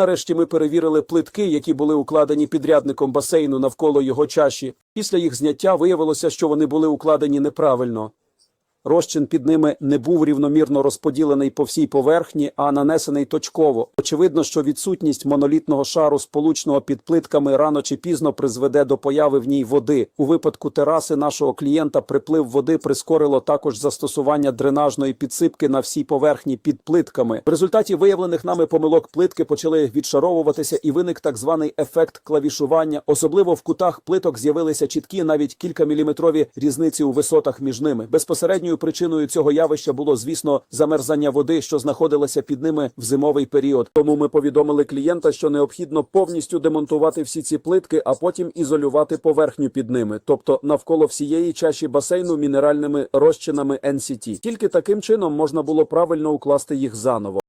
Нарешті ми перевірили плитки, які були укладені підрядником басейну навколо його чаші. Після їх зняття виявилося, що вони були укладені неправильно. Розчин під ними не був рівномірно розподілений по всій поверхні, а нанесений точково. Очевидно, що відсутність монолітного шару, сполучного під плитками, рано чи пізно призведе до появи в ній води. У випадку тераси нашого клієнта приплив води прискорило також застосування дренажної підсипки на всій поверхні під плитками. В результаті виявлених нами помилок плитки почали відшаровуватися, і виник так званий ефект клавішування. Особливо в кутах плиток з'явилися чіткі, навіть кількаміліметрові різниці у висотах між ними. Безпосередньою причиною цього явища було, звісно, замерзання води, що знаходилася під ними в зимовий період. Тому ми повідомили клієнта, що необхідно повністю демонтувати всі ці плитки, а потім ізолювати поверхню під ними, тобто навколо всієї чаші басейну мінеральними розчинами NCT. Тільки таким чином можна було правильно укласти їх заново.